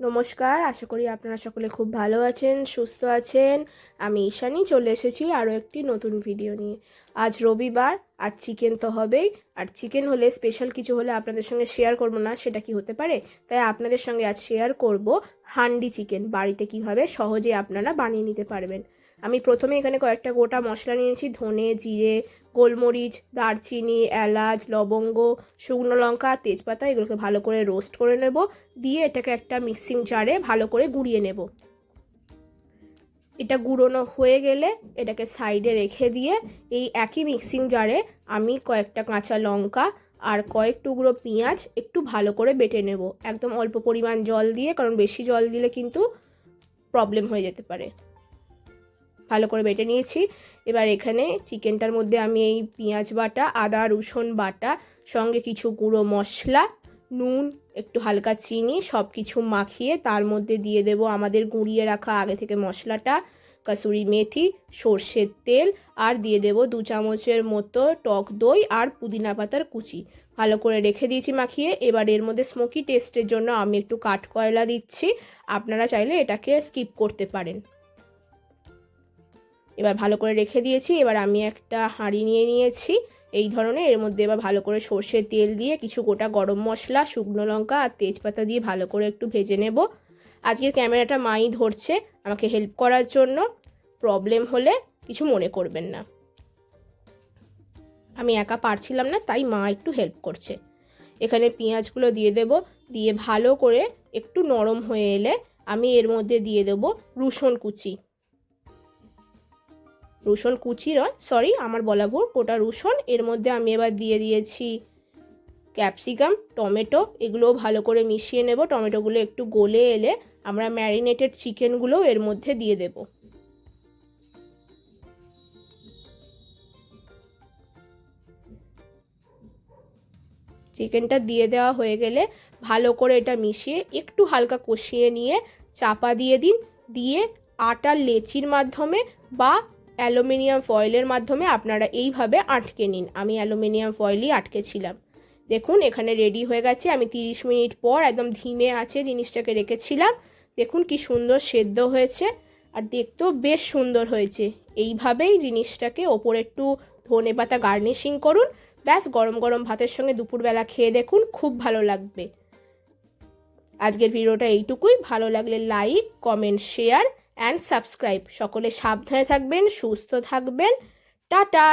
নমস্কার, আশা করি আপনারা সকলে খুব ভালো আছেন, সুস্থ আছেন। আমি ঈশানি, চলে এসেছি আরও একটি নতুন ভিডিও নিয়ে। আজ রবিবার, আর চিকেন তো হবেই। আর চিকেন হলে স্পেশাল কিছু হলে আপনাদের সঙ্গে শেয়ার করব না, সেটা কি হতে পারে? তাই আপনাদের সঙ্গে আজ শেয়ার করব হান্ডি চিকেন, বাড়িতে কীভাবে সহজে আপনারা বানিয়ে নিতে পারবেন। আমি প্রথমে এখানে কয়েকটা গোটা মশলা নিয়েছি, ধনে, জিরে গোলমরিচ, দারচিনি, এলাচ, লবঙ্গ, শুকনো লঙ্কা, তেজপাতা এগুলোকে ভালো করে রোস্ট করে নেব। দিয়ে এটাকে একটা মিক্সিং জারে ভালো করে গুঁড়িয়ে নেব। এটা গুঁড়োনো হয়ে গেলে এটাকে সাইডে রেখে দিয়ে এই একই মিক্সিং জারে আমি কয়েকটা কাঁচা লঙ্কা আর কয়েক টুকরো পেঁয়াজ একটু ভালো করে বেটে নেব। একদম অল্প পরিমাণ জল দিয়ে, কারণ বেশি জল দিলে কিন্তু প্রবলেম হয়ে যেতে পারে। ভালো করে বেটে নিয়েছি। এবার এখানে চিকেনটার মধ্যে আমি এই পেঁয়াজ বাটা, আদা, রসুন বাটা, সঙ্গে কিছু গুঁড়ো মশলা, নুন, একটু হালকা চিনি সব কিছু মাখিয়ে তার মধ্যে দিয়ে দেব আমাদের গুঁড়িয়ে রাখা আগে থেকে মশলাটা, কাসুরি মেথি, সর্ষের তেল, আর দিয়ে দেব দু চামচের মতো টক দই আর পুদিনা পাতার কুচি। ভালো করে রেখে দিয়েছি মাখিয়ে। এবার এর মধ্যে স্মোকি টেস্টের জন্য আমি একটু কাঠ কয়লা দিচ্ছি। আপনারা চাইলে এটাকে স্কিপ করতে পারেন। এবার ভালো করে রেখে দিয়েছি। এবার আমি একটা হাঁড়ি নিয়ে নিয়েছি। এই ধরনের, এর মধ্যে এবার ভালো করে সর্ষের তেল দিয়ে কিছু গোটা গরম মশলা, শুকনো লঙ্কা আর তেজপাতা দিয়ে ভালো করে একটু ভেজে নেব। আজকের ক্যামেরাটা মাই ধরছে আমাকে হেল্প করার জন্য। প্রবলেম হলে কিছু মনে করবেন না। আমি একা পারছিলাম না, তাই মা একটু হেল্প করছে। এখানে পেঁয়াজগুলো দিয়ে দেব, দিয়ে ভালো করে একটু নরম হয়ে এলে আমি এর মধ্যে দিয়ে দেব রসুন কুচি। রসুন কুচি নয় সরি আমার বলা গোটা রসুন, এর মধ্যে আমি এবার দিয়ে দিয়েছি ক্যাপসিকাম, টমেটো, এগুলোও ভালো করে মিশিয়ে নেব, টমেটোগুলো একটু গলে এলে আমরা ম্যারিনেটেড চিকেনগুলো এর মধ্যে দিয়ে দেব। চিকেনটা দিয়ে দেওয়া হয়ে গেলে ভালো করে এটা মিশিয়ে একটু হালকা কষিয়ে নিয়ে চাপা দিয়ে দিন, দিয়ে আটার লেচির মাধ্যমে বা অ্যালুমিনিয়াম ফয়েলের মাধ্যমে আপনারা এইভাবে আটকে নিন। আমি অ্যালুমিনিয়াম ফয়েলই আটকেছিলাম। দেখুন, এখানে রেডি হয়ে গেছে। আমি তিরিশ মিনিট পর একদম ধিমে আছে জিনিসটাকে রেখেছিলাম। দেখুন কি সুন্দর সেদ্ধ হয়েছে আর দেখতেও বেশ সুন্দর হয়েছে। এইভাবেই জিনিসটাকে ওপরে একটু ধনে পাতা গার্নিশিং করুন। ব্যাস, গরম গরম ভাতের সঙ্গে দুপুরবেলা খেয়ে দেখুন, খুব ভালো লাগবে। আজকের ভিডিওটা এইটুকুই। ভালো লাগলে like comment share and subscribe সকলে সাবধানে থাকবেন সুস্থ থাকবেন। টাটা!